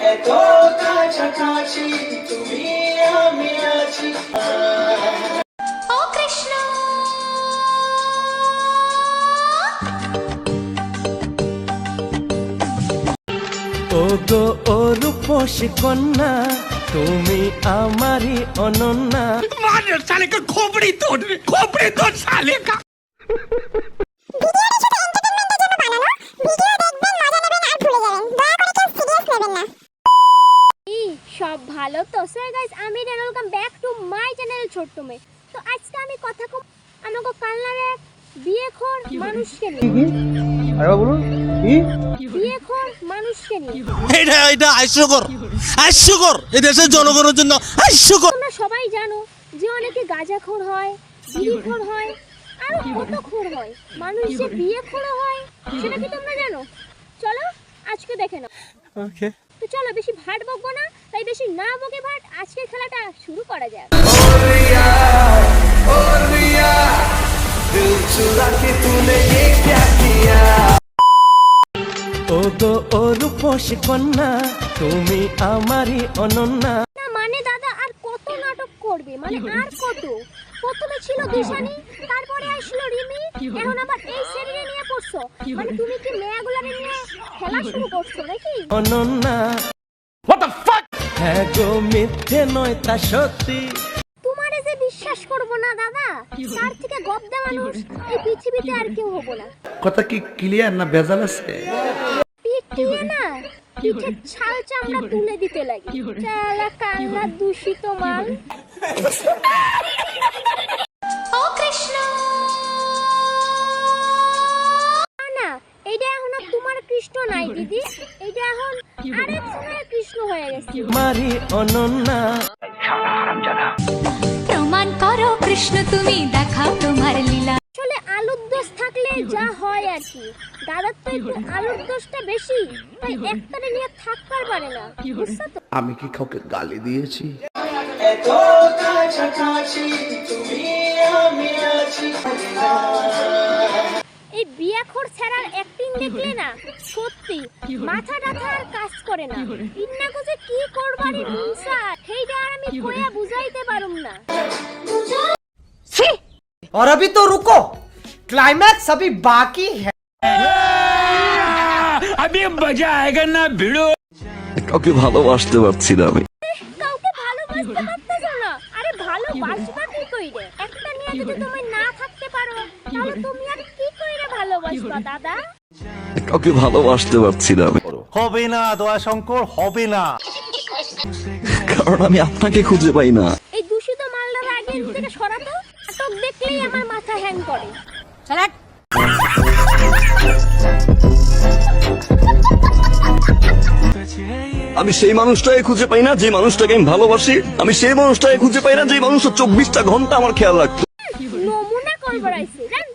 এত কাছাকাছি তুমি আমি আছি। ও কৃষ্ণ। ও গো ও রূপসী কন্যা তুমি আমারই অনন্যা। এই সব তো সো গাইস আমি rain welcome back to my channel ছোট্ট মেয়ে। তো আজকে আমি কথা কম আমাকে কালনারে বিয়েখোর মানুষকে নিয়ে। বিয়েখোর মানুষকে নিয়ে। এটা এটা হাস্যকর। হাস্যকর। এই দেশের জনগণের জন্য হাস্যকর। তোমরা সবাই জানো যে অনেকে গাঁজাখোর হয় বিড়িখোর হয় আর কত খোর হয়। মানুষ যে বিয়েখোর হয় সেটা কি তোমরা জানো? চলো আজকে দেখে নাও। ওকে চলো বেশি ভাট বকবো না তাই বেশি না বকে ভাট আজকের খেলাটা শুরু করা যাক। ও গো ও রূপসী কন্যা তুমি আমারই অনন্যা। না মানে দাদা আর কত নাটক করবে? মানে আর কত? প্রথমে ছিল দিশানি তারপরে আসলো রিমি এখন আবার এই পড়ছো মানে তুমি কি মেয়েগুলারে নিয়ে খেলা শুরু করছ নাকি? অনন্যা। হ্যাঁ গো মিথ্যে নয় তা সত্যি। তোমারে যে বিশ্বাস করব না দাদা তার থেকে গবদা মানুষ এই পৃথিবীতে আর কেউ হব না। কথা কি ক্লিয়ার না ভেজাল আছে? পিটিয়ে না পিঠের ছাল চামড়া তুলে দিতে লাগে। চালা কান্না দূষিত মাল। তোমার কৃষ্ণ নাই দিদি। এইটা এখন আরেক জনের কৃষ্ণ হয়ে গেছে। আমারই অনন্যা। প্রমাণ করো কৃষ্ণ তুমি দেখাও তোমার লীলা। আসলে আলুর দোষ থাকলে যা হয় আর কি। দাদার তো একটু আলুর দোষটা বেশি তাই একটারে নিয়ে থাকতে পারে না। বুঝছ তো? আমি কি কাউকে গালি দিয়েছি? এত কাছাকাছি তুমি আমি আছি। বিয়াখোর ছাড়ার অ্যাক্টিং দেখলে না সত্যি মাথা টাথা আর কাজ করে না ইন্না যে কি করবারই মিনসার সেইটা আর আমি কয়া বুঝাইতে পারুম না और अभी तो रुको क्लाइमैक्स अभी बाकी है কাউকে ভালোবাসতে পারছি না আমি কাউকে ভালোবাসতে পারতেছ না আরে ভালোবাসবা কি কইরে একটা নিয়ে যদি তুমি না থাকতে পারো তাহলে তুমি আর কি কইরে ভালোবাসবা দাদা? কাউকে ভালোবাসতে পারছি না আমি। হবে না দয়া শঙ্কর হবে না। কারণ আমি আপনাকে খুঁজে পাই না। এই দূষিত মালদার আগে থেকে সরাতো নাটক দেখলেই আমার মাথা হ্যাং করে। আমি সেই মানুষটাকে খুঁজে পাই না যে মানুষটাকে আমি ভালোবাসি। আমি সেই মানুষটাকে খুঁজে পাই না যে মানুষটা চব্বিশটা ঘণ্টা আমার খেয়াল রাখতো। নমুনা জান?